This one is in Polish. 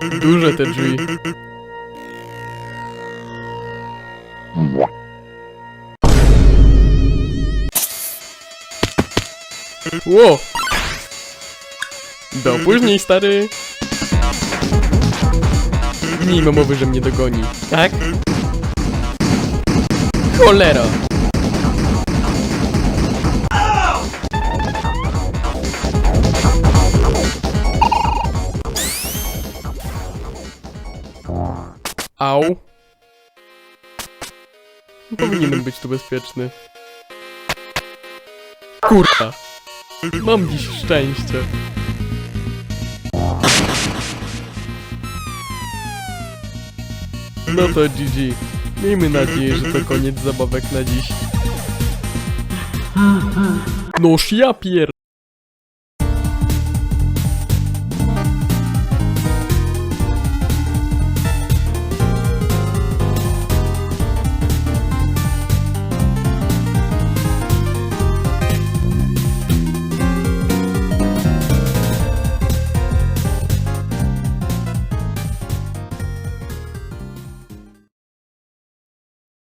Duże te drzwi. Ło! Do później, stary! Nie ma mowy, że mnie dogoni, tak? Cholera! Au. Powinienem być tu bezpieczny. Kurwa. Mam dziś szczęście. No to GG. Miejmy nadzieję, że to koniec zabawek na dziś. Noż ja pier...